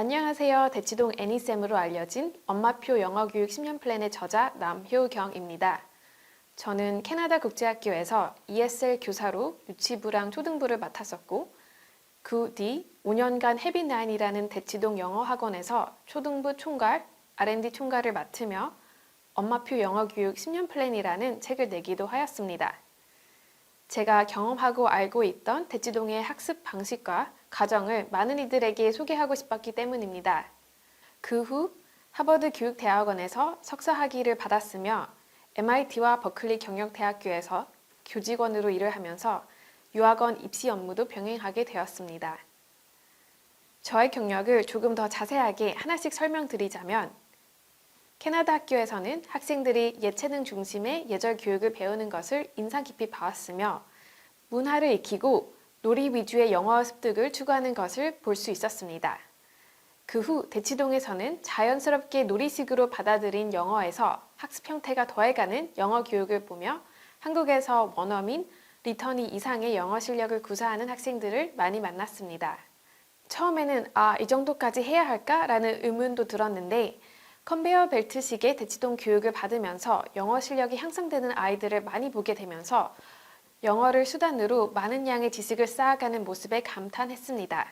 안녕하세요. 대치동 애니쌤으로 알려진 엄마표 영어교육 10년 플랜의 저자 남효경입니다. 저는 캐나다 국제학교에서 ESL 교사로 유치부랑 초등부를 맡았었고 그 뒤 5년간 헤비나인이라는 대치동 영어학원에서 초등부 총괄, R&D 총괄을 맡으며 엄마표 영어교육 10년 플랜이라는 책을 내기도 하였습니다. 제가 경험하고 알고 있던 대치동의 학습 방식과 과정을 많은 이들에게 소개하고 싶었기 때문입니다. 그 후 하버드 교육대학원에서 석사 학위를 받았으며 MIT와 버클리 경영대학교에서 교직원으로 일을 하면서 유학원 입시 업무도 병행하게 되었습니다. 저의 경력을 조금 더 자세하게 하나씩 설명드리자면 캐나다 학교에서는 학생들이 예체능 중심의 예절 교육을 배우는 것을 인상 깊이 봐왔으며 문화를 익히고 놀이 위주의 영어 습득을 추구하는 것을 볼 수 있었습니다. 그 후 대치동에서는 자연스럽게 놀이식으로 받아들인 영어에서 학습 형태가 더해가는 영어 교육을 보며 한국에서 원어민, 리턴이 이상의 영어 실력을 구사하는 학생들을 많이 만났습니다. 처음에는 아, 이 정도까지 해야 할까 라는 의문도 들었는데 컨베어 벨트식의 대치동 교육을 받으면서 영어 실력이 향상되는 아이들을 많이 보게 되면서 영어를 수단으로 많은 양의 지식을 쌓아가는 모습에 감탄했습니다.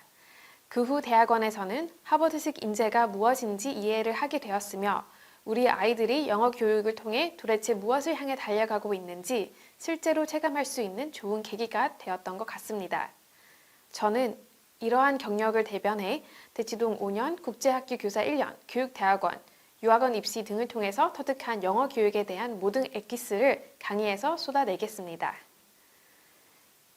그 후 대학원에서는 하버드식 인재가 무엇인지 이해를 하게 되었으며 우리 아이들이 영어 교육을 통해 도대체 무엇을 향해 달려가고 있는지 실제로 체감할 수 있는 좋은 계기가 되었던 것 같습니다. 저는 이러한 경력을 대변해 대치동 5년, 국제학교 교사 1년, 교육대학원, 유학원 입시 등을 통해서 터득한 영어 교육에 대한 모든 엑기스를 강의에서 쏟아내겠습니다.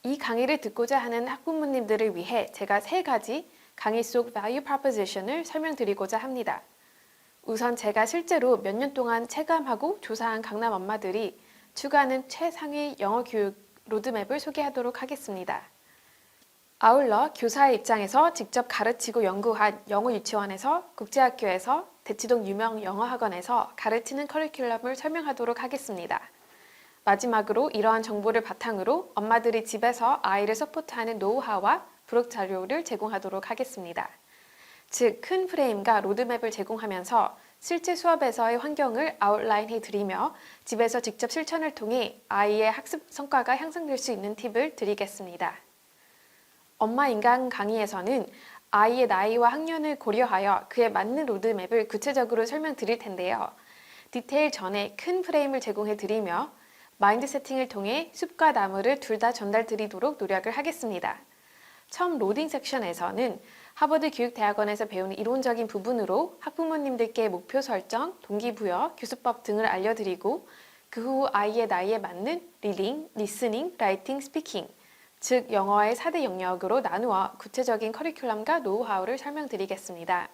이 강의를 듣고자 하는 학부모님들을 위해 제가 세 가지 강의 속 value proposition을 설명드리고자 합니다. 우선 제가 실제로 몇 년 동안 체감하고 조사한 강남 엄마들이 추구하는 최상위 영어 교육 로드맵을 소개하도록 하겠습니다. 아울러 교사의 입장에서 직접 가르치고 연구한 영어 유치원에서 국제학교에서 대치동 유명 영어학원에서 가르치는 커리큘럼을 설명하도록 하겠습니다. 마지막으로 이러한 정보를 바탕으로 엄마들이 집에서 아이를 서포트하는 노하우와 부록 자료를 제공하도록 하겠습니다. 즉, 큰 프레임과 로드맵을 제공하면서 실제 수업에서의 환경을 아웃라인해 드리며 집에서 직접 실천을 통해 아이의 학습 성과가 향상될 수 있는 팁을 드리겠습니다. 엄마 인간 강의에서는 아이의 나이와 학년을 고려하여 그에 맞는 로드맵을 구체적으로 설명드릴 텐데요. 디테일 전에 큰 프레임을 제공해 드리며 마인드 세팅을 통해 숲과 나무를 둘 다 전달 드리도록 노력을 하겠습니다. 처음 로딩 섹션에서는 하버드 교육대학원에서 배우는 이론적인 부분으로 학부모님들께 목표 설정, 동기부여, 교수법 등을 알려드리고 그 후 아이의 나이에 맞는 리딩, 리스닝, 라이팅, 스피킹, 즉 영어의 4대 영역으로 나누어 구체적인 커리큘럼과 노하우를 설명드리겠습니다.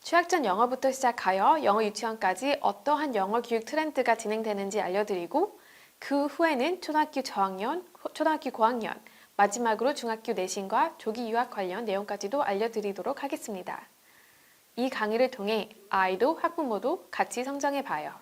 취학 전 영어부터 시작하여 영어 유치원까지 어떠한 영어 교육 트렌드가 진행되는지 알려드리고 그 후에는 초등학교 저학년, 초등학교 고학년, 마지막으로 중학교 내신과 조기 유학 관련 내용까지도 알려드리도록 하겠습니다. 이 강의를 통해 아이도 학부모도 같이 성장해 봐요.